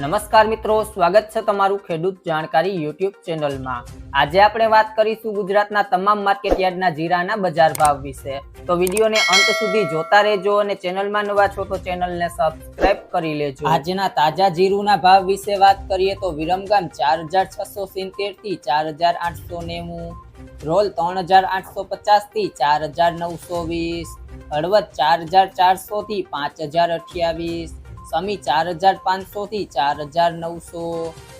નમસ્કાર મિત્રો, સ્વાગત છે તમારું ખેડૂત જાણકારી યુટ્યુબ ચેનલમાં. આજે આપણે વાત કરીશું ગુજરાતના તમામ માર્કેટ યાર્ડના જીરાના બજાર ભાવ વિશે. તો વિડીયોને અંત સુધી જોતા રહેજો અને ચેનલમાં નવા છો તો ચેનલને સબસ્ક્રાઇબ કરી લેજો. આજના તાજા જીરુના ભાવ વિશે વાત કરીએ તો વિરમગામ ચાર હજાર છસો સિત્તેરથી ચાર હજાર આઠસો નેવું, રોલ ત્રણ હજાર આઠસો પચાસથી ચાર હજાર નવસો વીસ, હળવદ ચાર હજાર ચારસો થી પાંચ હજાર અઠ્યાવીસ સમી ચાર હજાર પાંચસો થી ચાર હજાર નવસો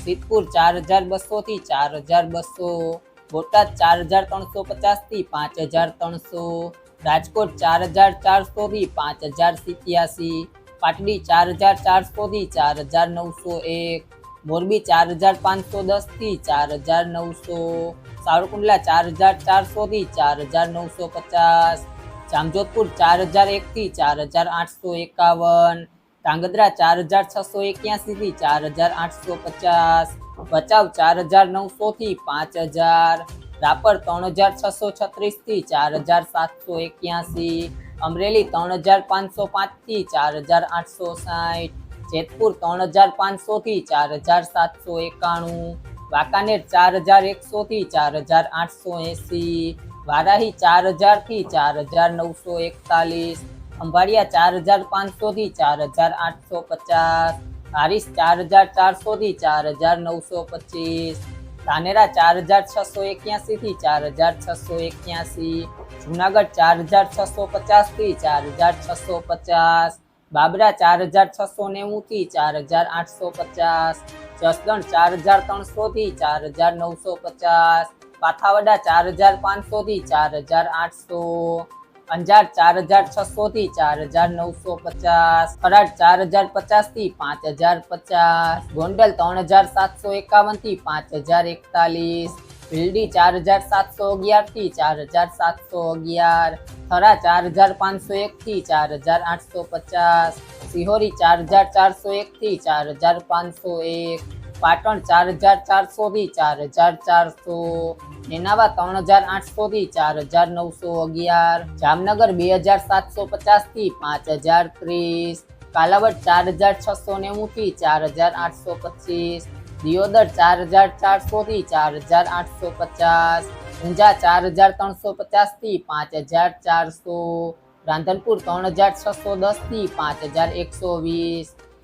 સિદ્ધપુર ચાર હજાર બસો થી ચાર હજાર બસો બોટાદ ચાર હજાર ત્રણસો પચાસથી પાંચ હજાર ત્રણસો રાજકોટ ચાર હજાર ચારસો થી પાંચ હજાર સિત્યાસી પાટડી ચાર હજાર ચારસો થી ચાર હજાર નવસો એક મોરબી ચાર હજાર પાંચસો દસથી ચાર હજાર નવસો સાવરકુંડલા ચાર હજાર ચારસો થી ચાર હજાર નવસો પચાસ જામજોધપુર ચાર હજાર એક થી ચાર હજાર આઠસો એકાવન ધાંગધ્રા ચાર હજાર છસો એક્યાસી થી ચાર હજાર આઠસો પચાસ, ભચાઉ ચાર હજાર નવસો થી પાંચ હજાર, રાપર ત્રણ હજાર છસો છત્રીસથી ચાર હજાર સાતસો એક્યાસી, અમરેલી ત્રણ હજાર પાંચસો પાંચથી ચાર હજાર આઠસો સાઠ, જેતપુર ત્રણ હજાર પાંચસો થી ચાર હજાર સાતસો એકાણું, વાંકાનેર ચાર હજાર એકસો થી ચાર હજાર આઠસો એંસી, વારાહી ચાર હજારથી ચાર હજાર નવસો એકતાલીસ ખંભાળિયા ચાર હજાર પાંચસો થી ચાર હજાર આઠસો પચાસ હારીસ ચાર હજાર ચારસો થી ચાર હજાર નવસો પચીસ ધાનેરા ચાર હજાર છસો એક્યાસી થી ચાર હજાર છસો એક્યાસી જુનાગઢ ચાર હજાર છસો પચાસથી ચાર હજાર છસો પચાસ બાબરા ચાર હજાર છસો નેવું થી ચાર હજાર આઠસો પચાસ જસદણ ચાર હજાર ત્રણસો થી ચાર હજાર નવસો પચાસ પાથાવડા ચાર હજાર પાંચસો થી ચાર હજાર આઠસો અંજાર ચાર હજાર છસો થી ચાર હજાર નવસો પચાસ ખરાડ ચાર હજાર પચાસથી પાંચ હજાર પચાસ, ગોંડલ ત્રણ હજાર સાતસો એકાવનથી પાંચ હજાર એકતાલીસ ભીલડી ચાર હજાર સાતસો અગિયારથી ચાર હજાર સાતસો અગિયાર, થરા ચાર હજાર પાંચસો એક થી ચાર હજાર આઠસો પચાસ, સિહોરી ચાર હજાર ચારસો એક થી ચાર હજાર પાંચસો એક પાટણ ચાર હજાર ચારસો થી ચાર હજાર ચારસો નેનાવા ત્રણ હજાર આઠસો થી ચાર હજાર નવસો અગિયાર, જામનગર બે હજાર સાતસો પચાસથી પાંચ હજાર ત્રીસ, કાલાવડ ચાર હજાર છસો નેવું થી ચાર હજાર આઠસો પચીસ, દિયોદર ચાર હજાર ચારસો થી ચાર હજાર આઠસો પચાસ, ઊંઝા ચાર હજાર ત્રણસો પચાસથી પાંચ હજાર ચારસો, રાંધનપુર ત્રણ હજાર છસો દસથી પાંચ હજાર એકસો વીસ